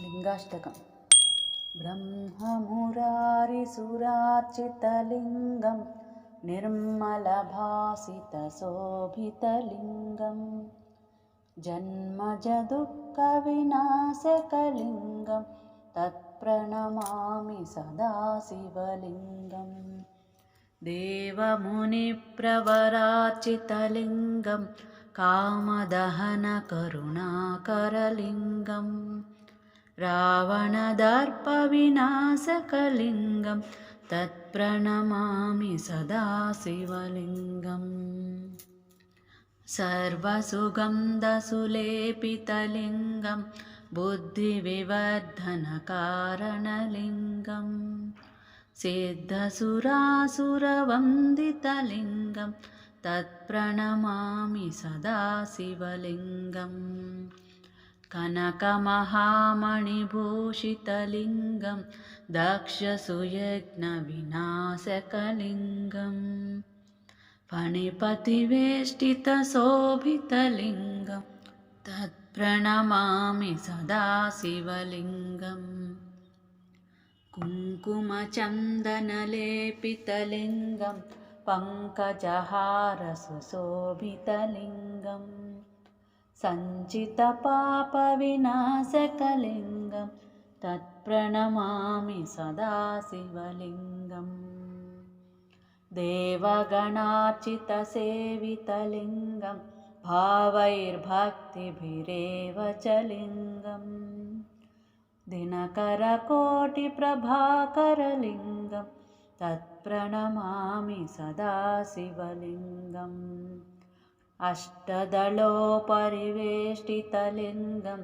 लिङ्गाष्टकम् ब्रह्ममुरारिसुरार्चितलिङ्गं निर्मलभासितशोभितलिङ्गं जन्मजदुःखविनाशकलिङ्गं तत्प्रणमामि सदा शिवलिङ्गम् देवमुनिप्रवराचितलिङ्गं कामदहनकरुणाकरलिङ्गम् रावणदर्पविनाशकलिङ्गं तत्प्रणमामि सदा शिवलिङ्गम्। सर्वसुगन्धसुलेपितलिङ्गं बुद्धिविवर्धनकारणलिङ्गं सिद्धसुरासुरवन्दितलिङ्गं तत्प्रणमामि सदा शिवलिङ्गम् कनकमहामणिभूषितलिङ्गं दक्षसुयज्ञविनाशकलिङ्गं फणिपतिवेष्टितशोभितलिङ्गं तत्प्रणमामि सदा शिवलिङ्गम् कुङ्कुमचन्दनलेपितलिङ्गं पङ्कजहारसुशोभितलिङ्गम् सञ्चितपापविनाशकलिङ्गं तत्प्रणमामि सदा शिवलिङ्गम्। देवगणार्चितसेवितलिङ्गं भावैर्भक्तिभिरेव च लिङ्गम्। दिनकरकोटिप्रभाकरलिङ्गं तत्प्रणमामि सदा शिवलिङ्गम् अष्टदलोपरिवेष्टितलिङ्गं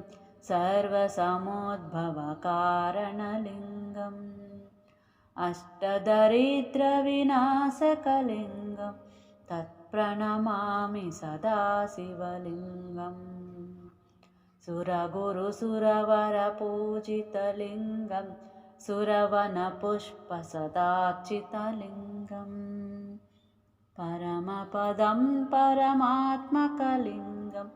सर्वसमोद्भवकारणलिङ्गम्। अष्टदरिद्रविनाशकलिङ्गं तत्प्रणमामि सदा शिवलिङ्गम् सुरगुरुसुरवरपूजितलिङ्गं सुरवनपुष्पसदार्चितलिङ्गम् परमपदं परमात्मकलिङ्गं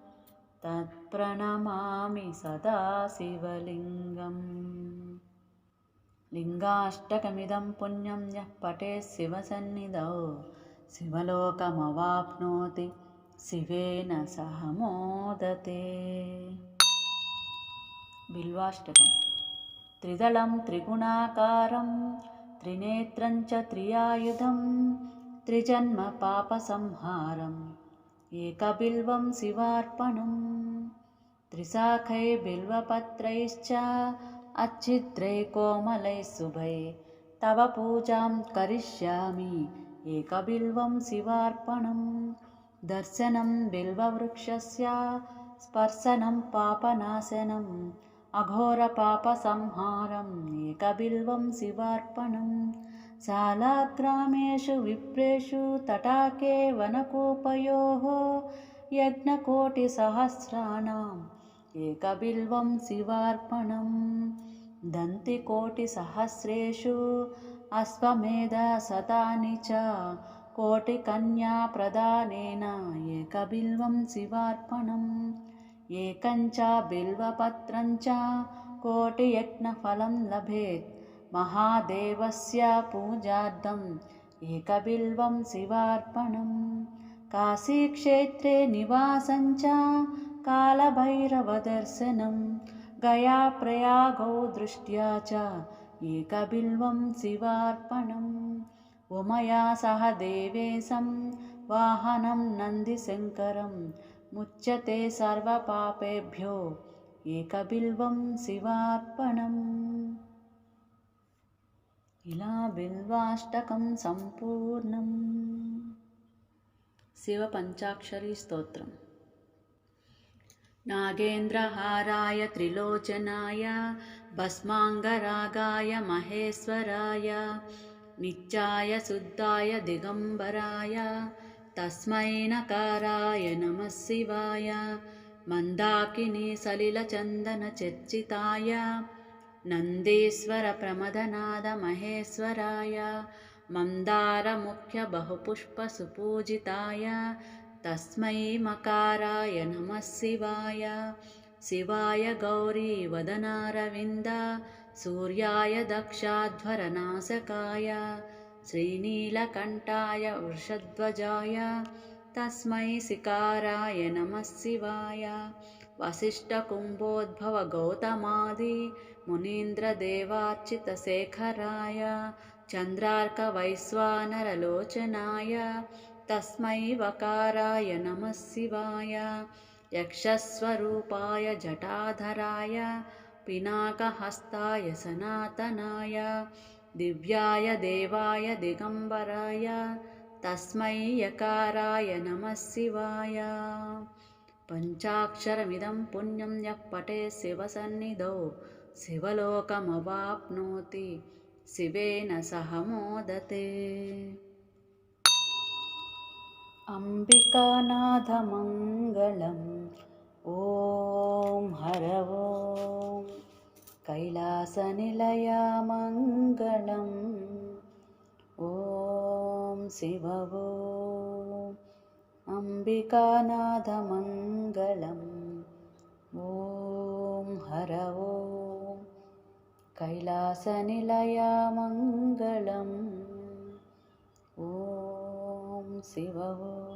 तत्प्रणमामि सदा शिवलिङ्गम्। लिङ्गाष्टकमिदं पुण्यं यः पठेत् शिवसन्निधौ शिवलोकमवाप्नोति शिवेन सह मोदते। बिल्वाष्टकं त्रिदलं त्रिगुणाकारं त्रिनेत्रं च त्रियायुधम् त्रिजन्मपापसंहारम् एकबिल्वं शिवार्पणम्। त्रिशाखै बिल्वपत्रैश्च अच्छिद्रै कोमलैः शुभै तव पूजां करिष्यामि। एकबिल्वं शिवार्पणम्। दर्शनं बिल्ववृक्षस्य स्पर्शनं पापनाशनम्। अघोरपापसंहारम्। एकबिल्वं शिवार्पणम् शालाग्रामेषु विप्रेषु तटाके वनकोपयोः यज्ञकोटिसहस्राणाम् एकबिल्वं शिवार्पणम् दन्तिकोटिसहस्रेषु अश्वमेधशतानि च कोटिकन्याप्रदानेन एकबिल्वं शिवार्पणम् एकञ्च बिल्वपत्रं च कोटियज्ञफलं लभेत् महादेवस्य पूजार्थम् एकबिल्वं शिवार्पणम्। काशीक्षेत्रे निवासञ्च कालभैरवदर्शनं। गयाप्रयागौ दृष्ट्या च एकबिल्वं शिवार्पणम्। उमया सह देवेशं वाहनं नन्दिशङ्करं। मुच्यते सर्वपापेभ्यो एकबिल्वं शिवार्पणम् ఇలా బిల్వాష్టకం సంపూర్ణం శివ పంచాక్షరి స్తోత్రం नागेन्द्रहाराय त्रिलोचनाय भस्माङ्गरागाय महेश्वराय नित्याय शुद्धाय दिगम्बराय तस्मै नकाराय नमः शिवाय मन्दाकिनीसलिलचन्दनचर्चिताय नन्देश्वरप्रमदनादमहेश्वराय मन्दारमुख्यबहुपुष्पसुपूजिताय तस्मै मकाराय नमः शिवाय। शिवाय गौरीवदनारविन्द सूर्याय दक्षाध्वरनाशकाय श्रीनीलकण्ठाय वृषध्वजाय तस्मै सिकाराय नमः शिवाय वसिष्ठकुम्भोद्भवगौतमादि मुनीन्द्रदेवार्चितशेखराय चन्द्रार्कवैश्वानरलोचनाय तस्मै वकाराय नमः शिवाय यक्षस्वरूपाय जटाधराय पिनाकहस्ताय सनातनाय दिव्याय देवाय दिगम्बराय तस्मै यकाराय नमः शिवाय पञ्चाक्षरमिदं पुण्यं यः पटे शिवसन्निधौ शिवलोकमवाप्नोति शिवेन सह मोदते। अम्बिकानाथमङ्गलम् ॐ हर ॐ कैलासनिलयामङ्गलम् ॐ शिववो अम्बिकानाथमङ्गलम्। ॐ हर ॐ कैलासनिलयामङ्गलम्। ॐ शिववो